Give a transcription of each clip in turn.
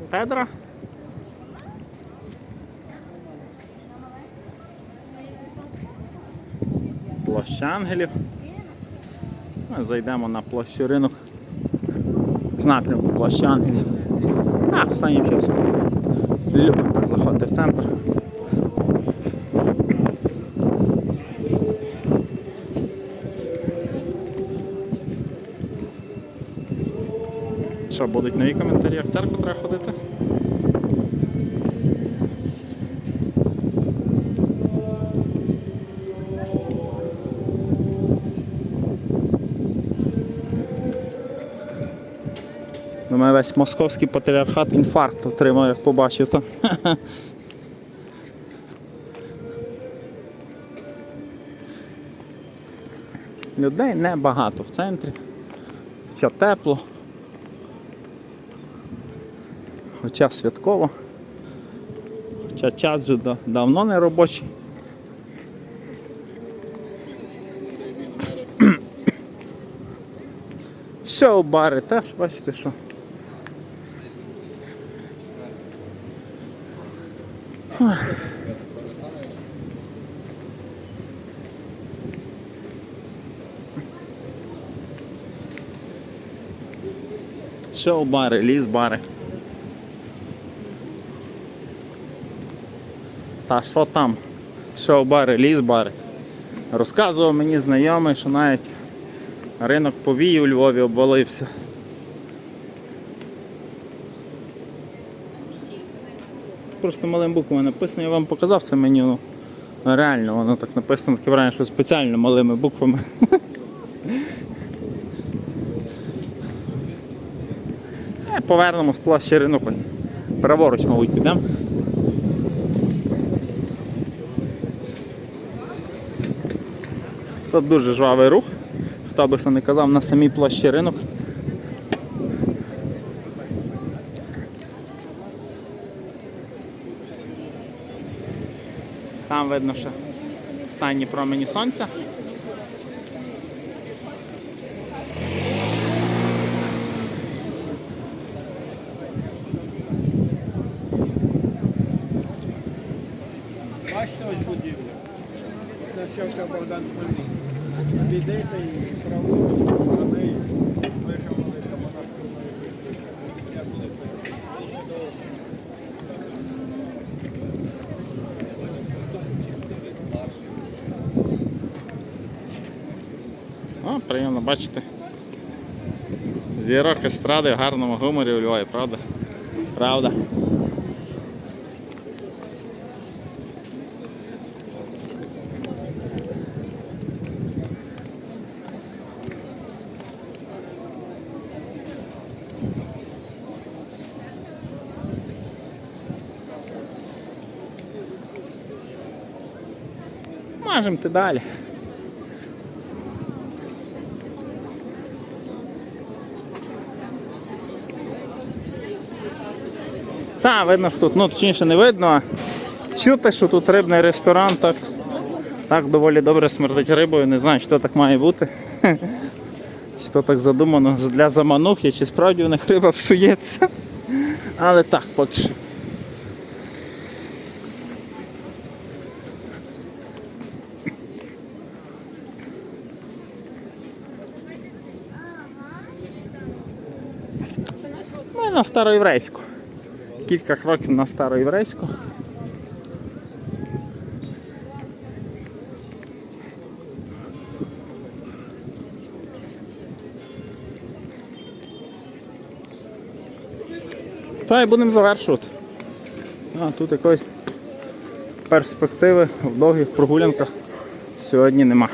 катедра. Площа ангелів. Ми зайдемо на площу ринок з напрямку площа ангелів. Так, останнім часом. Любимо заходити в центр. Що, будуть нові коментарі, як в церкву треба ходити? Думаю, весь московський патріархат інфаркт отримав, як побачив там. Людей небагато в центрі. Хоча тепло. Хоча святково. Хоча час вже да- давно не робочий. Шоу-бари теж, бачите що. Шоу-бари, ліс-бари. Та що там? Шоу-бари, ліс-бари. Розказував мені знайомий, що навіть ринок повій у Львові обвалився. Просто малим буквами написано, я вам показав це меню. Ну, реально, воно так написано, таке враження, що спеціально малими буквами. Е, Повернемо з площі ринок. Праворуч, мабуть, підемо. Тут дуже жвавий рух. Хто би що не казав, на самій площі ринок. Там видно, що останні промені сонця. Бачите, ось будівля. Навчався Богдан Хмельницький. Підійте і праворуч, за до О, приємно бачити. Зірок естради в гарному гуморі у Львові, правда? Правда. Можемо ти далі. Так, видно, що тут, ну точніше не видно, а чути, що тут рибний ресторан, так, так доволі добре смердить рибою. Не знаю, що так має бути. Чи то так задумано для заманухи, чи справді в них риба псується. Але так, поки що. Ми на староєврейську. Кілька кроків на староєврейську. Та й будемо завершувати. А тут якоїсь перспективи в довгих прогулянках сьогодні нема.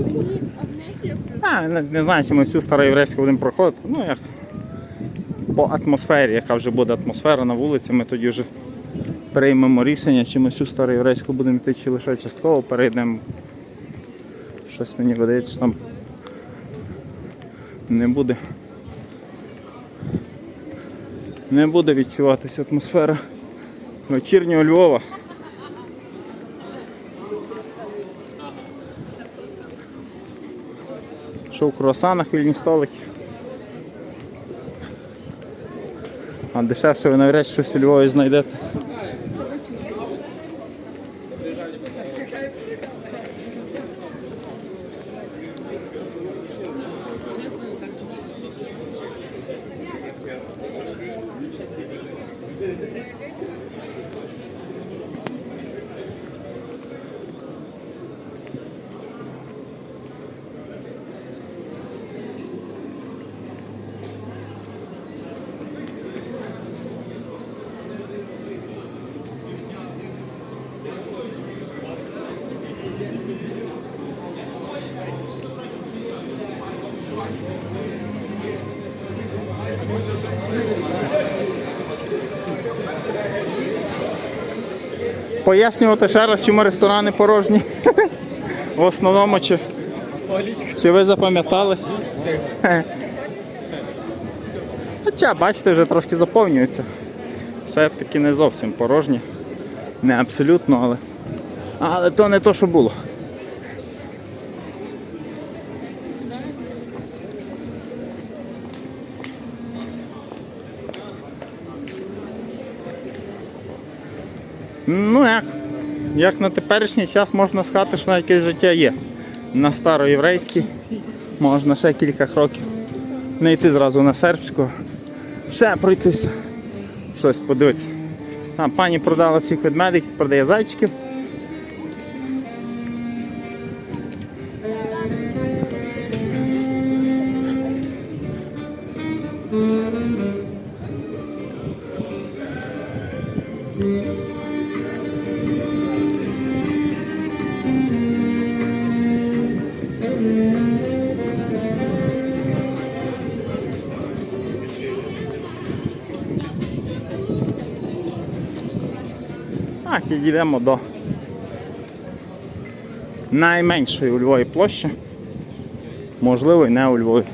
Мені не, не знаю, чи ми всю староєврейську будемо проходити. Ну як по атмосфері, яка вже буде атмосфера на вулиці, ми тоді вже приймемо рішення, чи ми всю староєврейську будемо йти, чи лише частково перейдемо. Щось мені видається, що там не буде. Не буде відчуватися атмосфера вечірнього Львова. Що у круасанах вільні столики. А дешевше ви навряд щось у Львові знайдете. Пояснювати ще раз, чому ресторани порожні. В основному, чи, чи ви запам'ятали? Хоча, бачите, вже трошки заповнюється. Все-таки не зовсім порожні. Не абсолютно, але. Але то не то, що було. Ну як? Як на теперішній час можна сказати, що якесь життя є. На староєврейській можна ще кілька кроків не йти зразу на сербську, ще пройтися, щось подивитися. А, пані продала всіх ведмедиків, продає зайчиків. Так, і йдемо до найменшої у Львові площі. Можливо, і не у Львові.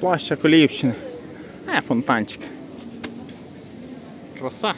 Площа Коліївщини. Е, фонтанчик. Краса.